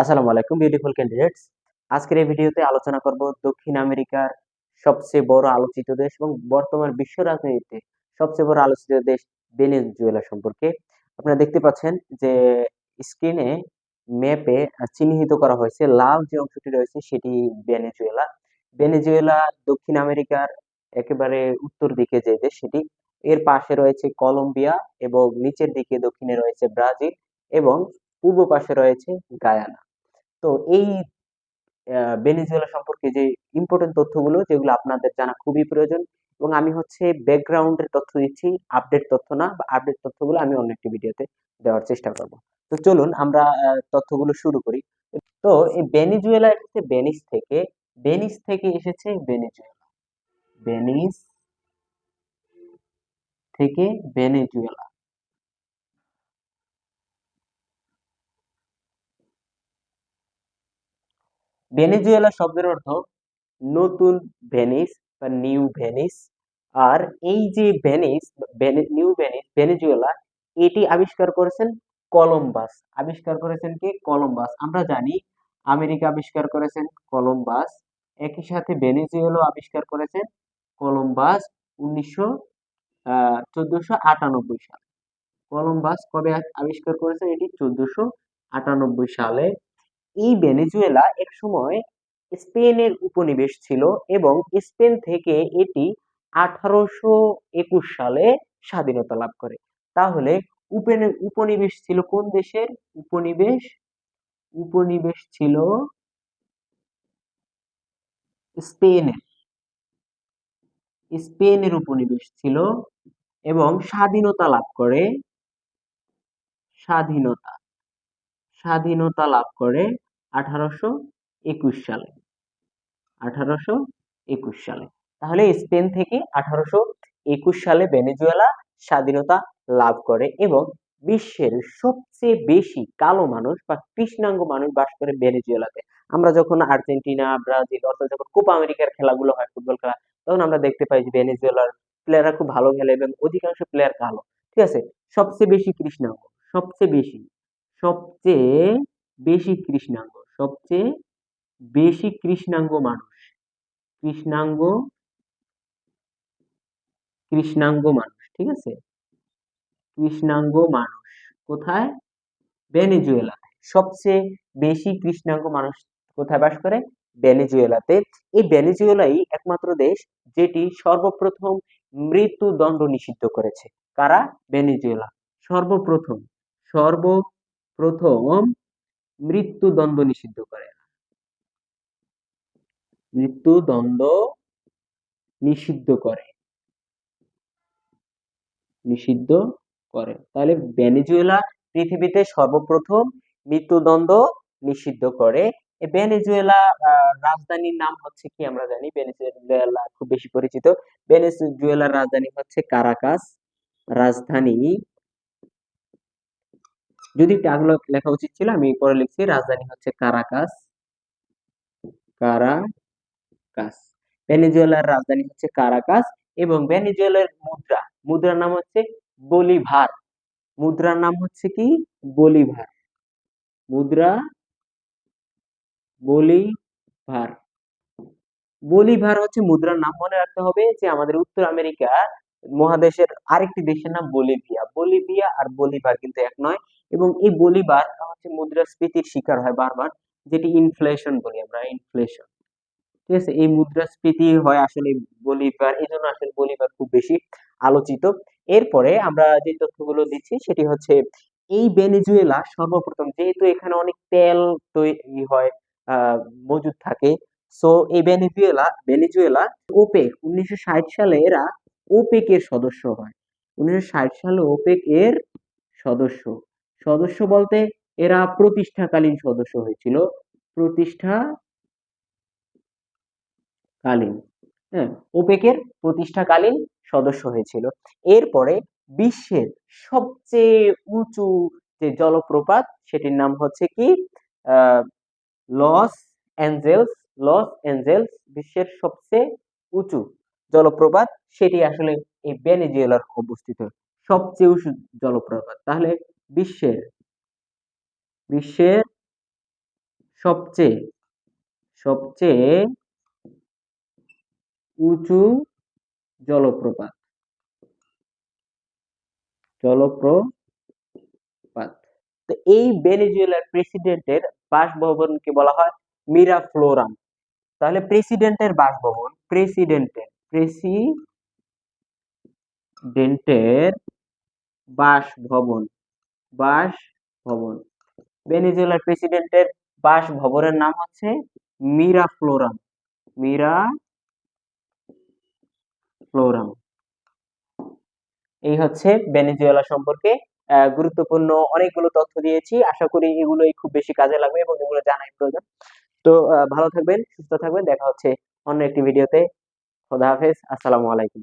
আসসালামু আলাইকুম beautiful candidates আজকের এই ভিডিওতে আলোচনা করব দক্ষিণ আমেরিকার সবচেয়ে বড় আলোচিত দেশ এবং বর্তমান বিশ্ব রাজনীতিতে সবচেয়ে বড় আলোচিত দেশ ভেনেজুয়েলা সম্পর্কে। আপনারা দেখতে পাচ্ছেন যে স্ক্রিনে ম্যাপে চিহ্নিত করা হয়েছে, লাল যে অংশটি রয়েছে সেটি ভেনেজুয়েলা। ভেনেজুয়েলা দক্ষিণ আমেরিকার একেবারে উত্তর দিকে যে দেশ সেটি, এর পাশে রয়েছে কলম্বিয়া এবং নিচের দিকে দক্ষিণে রয়েছে ব্রাজিল এবং পূর্ব পাশে রয়েছে গায়ানা। তো এই আহ, ভেনেজুয়েলা সম্পর্কে যে ইম্পর্টেন্ট তথ্যগুলো যেগুলো আপনাদের জানা খুবই প্রয়োজন এবং আমি হচ্ছে ব্যাকগ্রাউন্ডের তথ্য দিচ্ছি আপডেট তথ্য না বা আপডেট তথ্যগুলো আমি অন্য একটি ভিডিওতে দেওয়ার চেষ্টা করব। তো চলুন আমরা তথ্যগুলো শুরু করি। তো এই ভেনেজুয়েলা এসেছে ভেনিস থেকে ভেনিস থেকে এসেছে ভেনেজুয়েলা ভেনিস থেকে ভেনেজুয়েলা ভেনেজুয়েলা শব্দের অর্থ নতুন ভেনিস বা নিউ ভেনিস। আর এই যে ভেনিস ভেনে- নিউ ভেনিস, ভেনেজুয়েলা, এটি আবিষ্কার করেছেন কলম্বাস। আবিষ্কার করেছেন কি? কলম্বাস। আমরা জানি আমেরিকা আবিষ্কার করেছেন কলম্বাস। একই সাথে ভেনেজুয়েলা আবিষ্কার করেছেন কলম্বাস উনিশশো চোদ্দশো আটানব্বই সালে। কলম্বাস কবে আবিষ্কার করেছেন? এটি চোদ্দশো আটানব্বই সালে। এই ভেনেজুয়েলা এক সময় স্পেনের উপনিবেশ ছিল এবং স্পেন থেকে এটি আঠারোশো একুশ সালে স্বাধীনতা লাভ করে। তাহলে উপনে- উপনিবেশ ছিল কোন দেশের? উপনিবেশ উপনিবেশ ছিল স্পেনের। স্পেনের উপনিবেশ ছিল এবং স্বাধীনতা লাভ করে, স্বাধীনতা স্বাধীনতা লাভ করে আঠারোশো একুশ সালে। আঠারোশো একুশ সালে। তাহলে স্পেন থেকে আঠারোশো একুশ সালে ভেনেজুয়েলা স্বাধীনতা লাভ করে এবং বিশ্বের সবচেয়ে বেশি কালো মানুষ বা কৃষ্ণাঙ্গ মানুষ বাস করে ভেনেজুয়েলাতে। আমরা যখন আর্জেন্টিনা, ব্রাজিল অর্থাৎ যখন কোপা আমেরিকার খেলাগুলো হয়, ফুটবল খেলা, তখন আমরা দেখতে পাই যে ভেনেজুয়েলার প্লেয়াররা খুব ভালো খেলে এবং অধিকাংশ প্লেয়ার কালো। ঠিক আছে? সবচেয়ে বেশি কৃষ্ণাঙ্গ, সবচেয়ে বেশি সবচেয়ে বেশি কৃষ্ণাঙ্গ। সবচেয়ে বেশি কৃষ্ণাঙ্গ মানুষ। কৃষ্ণাঙ্গ কৃষ্ণাঙ্গ মানুষ, ঠিক আছে? কৃষ্ণাঙ্গ মানুষ। কোথায়? ভেনেজুয়েলাতে সবচেয়ে বেশি কৃষ্ণাঙ্গ মানুষ কোথায় বাস করে? ভেনেজুয়েলাতে। এই ভেনেজুয়েলাই একমাত্র দেশ যেটি সর্বপ্রথম মৃত্যুদণ্ড নিষিদ্ধ করেছে। কারা? ভেনেজুয়েলা। সর্বপ্রথম। সর্বপ্রথম মৃত্যুদণ্ড নিষিদ্ধ করে। মৃত্যুদণ্ড নিষিদ্ধ করে। নিষিদ্ধ করে। তাহলে ভেনেজুয়েলা পৃথিবীতে সর্বপ্রথম মৃত্যুদণ্ড নিষিদ্ধ করে। ভেনেজুয়েলা রাজধানীর নাম হচ্ছে কি আমরা জানি? ভেনেজুয়েলা খুব বেশি পরিচিত। ভেনেজুয়েলার রাজধানী হচ্ছে কারাকাস, রাজধানী যদি ট্যাগগুলো লেখা উচিত ছিল, আমি পরে লিখছি, রাজধানী হচ্ছে কারাকাস। কারাকাস। ভেনেজুয়েলার রাজধানী হচ্ছে কারাকাস এবং ভেনেজুয়েলার মুদ্রা, মুদ্রার নাম হচ্ছে বলিভার। মুদ্রার নাম হচ্ছে কি? বলিভার। মুদ্রা বলিভার। বলিভার হচ্ছে মুদ্রার নাম মনে রাখতে হবে যে আমাদের উত্তর আমেরিকা মহাদেশের আরেকটি দেশের নাম বলিভিয়া। বলিভিয়া আর বলিভার কিন্তু এক নয়। এবং এই বলিবার হচ্ছে মুদ্রাস্ফীতির শিকার হয় বারবার, যেটি ইনফ্লেশন বলি আমরা ইনফ্লেশন ঠিক আছে? এই মুদ্রাস্ফীতি হয় আসলে বলিভার এই জন্য আসলে বলিবার খুব বেশি আলোচিত। এরপরে আমরা যে তথ্যগুলো দিচ্ছি, সেটি হচ্ছে এই ভেনেজুয়েলা সর্বপ্রথম, যেহেতু এখানে অনেক তেল তৈরি হয় মজুদ থাকে, সো এই ভেনেজুয়েলা ভেনেজুয়েলা ওপেক, উনিশশো ষাট সালে এরা ওপেক এর সদস্য হয়। উনিশশো ষাট সালে ওপেক এর সদস্য। সদস্য বলতে এরা প্রতিষ্ঠাকালীন সদস্য হয়েছিল। প্রতিষ্ঠা কালীন হ্যাঁ ওপেকের প্রতিষ্ঠাকালীন সদস্য হয়েছিল। এরপরে বিশ্বের সবচেয়ে উঁচু যে জলপ্রপাত, সেটির নাম হচ্ছে কি? লস অ্যাঞ্জেলস লস অ্যাঞ্জেলস বিশ্বের সবচেয়ে উঁচু জলপ্রপাত, সেটি আসলে এই ভেনেজুয়েলার অবস্থিত সবচেয়ে উঁচু জলপ্রপাত। তাহলে বিশ্বের বিশ্বের সবচেয়ে সবচেয়ে উঁচু জলপ্রপাত। জলপ্রপাত। তো এই ভেনেজুয়েলার প্রেসিডেন্টের বাসভবনকে বলা হয় মিরা ফ্লোরাম তাহলে প্রেসিডেন্টের বাসভবন, প্রেসিডেন্টের প্রেসিডেন্টের বাসভবন। বাসভবন। ভেনেজুয়েলার প্রেসিডেন্টের বাসভবনের নাম হচ্ছে মিরাফ্লোরাম। মিরা ফ্লোরাম এই হচ্ছে ভেনেজুয়েলা সম্পর্কে গুরুত্বপূর্ণ অনেকগুলো তথ্য দিয়েছি। আশা করি এগুলোই খুব বেশি কাজে লাগবে এবং এগুলো জানাই প্রয়োজন। তো ভালো থাকবেন, সুস্থ থাকবেন। দেখা হচ্ছে অন্য একটি ভিডিওতে। খোদা হাফেজ। আসসালামু আলাইকুম।